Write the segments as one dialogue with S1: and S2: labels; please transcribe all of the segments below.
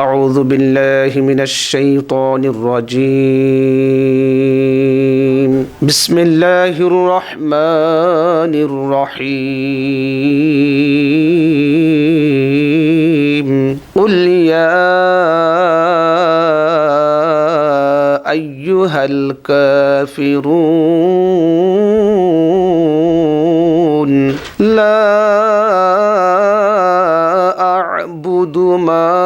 S1: أعوذ بالله من الشيطان الرجيم. بسم الله الرحمن الرحيم. قل يا أيها الكافرون. لا أعبد ما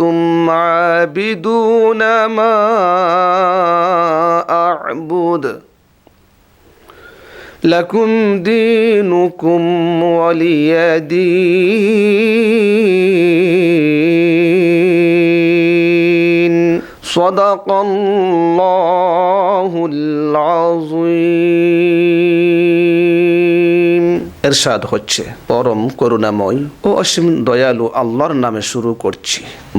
S1: أنتم عابدون ما أعبد. لكم دينكم ولي دين. صدق الله العظيم. এরশাদ হচ্ছে। পরম করুণাময় ও অসীম দয়ালু আল্লাহর নামে শুরু করছি।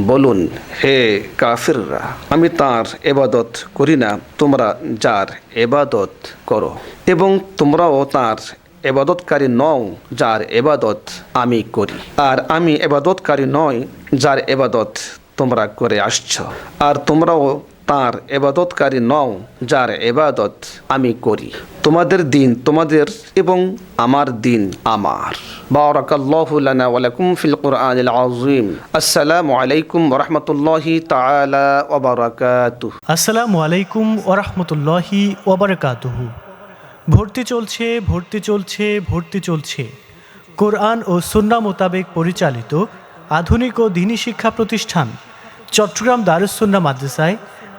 S1: বলুন, হে কাফিররা, আমি তার এবাদত করি না, তোমরা যার এবাদত করো। এবং তোমরাও তার এবাদতকারী নও, যার এবাদত আমি করি। আর আমি এবাদতকারী নয় যার এবাদত তোমরা করে আসছ। আর তোমরাও তার এবাদতকারী নও, যার এবাদত আমি করি। তোমাদের দিন তোমাদের এবং আমার দিন আমার। বারাকাল্লাহু লানা ওয়া লাকুম ফিল কুরআনিল আযীম। আসসালামু আলাইকুম ওয়া রাহমাতুল্লাহি তাআলা ওয়া বারাকাতুহু।
S2: আসসালামু আলাইকুম ওরহমতুল্লাহি ওবরকাতুহু ভর্তি চলছে ভর্তি চলছে ভর্তি চলছে। কোরআন ও সুন্না মোতাবেক পরিচালিত আধুনিক ও দিনী শিক্ষা প্রতিষ্ঠান চট্টগ্রাম দারুসুন্না মাদ্রাসায়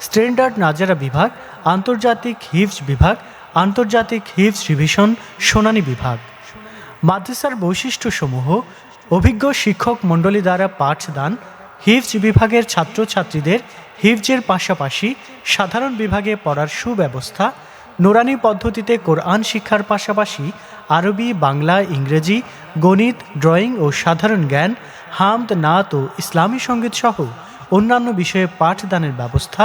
S2: স্ট্যান্ডার্ড নাজারা বিভাগ, আন্তর্জাতিক হিফজ বিভাগ, আন্তর্জাতিক হিফজ রিভিশন, সোনানী বিভাগ। মাদ্রাসার বৈশিষ্ট্যসমূহ, অভিজ্ঞ শিক্ষক মণ্ডলী দ্বারা পাঠদান, হিফজ বিভাগের ছাত্রছাত্রীদের হিফজের পাশাপাশি সাধারণ বিভাগে পড়ার সুব্যবস্থা, নোরানি পদ্ধতিতে কোরআন শিক্ষার পাশাপাশি আরবি, বাংলা, ইংরেজি, গণিত, ড্রয়িং ও সাধারণ জ্ঞান, হামদ, নাত ও ইসলামী সংগীত সহ অন্যান্য বিষয়ে পাঠদানের ব্যবস্থা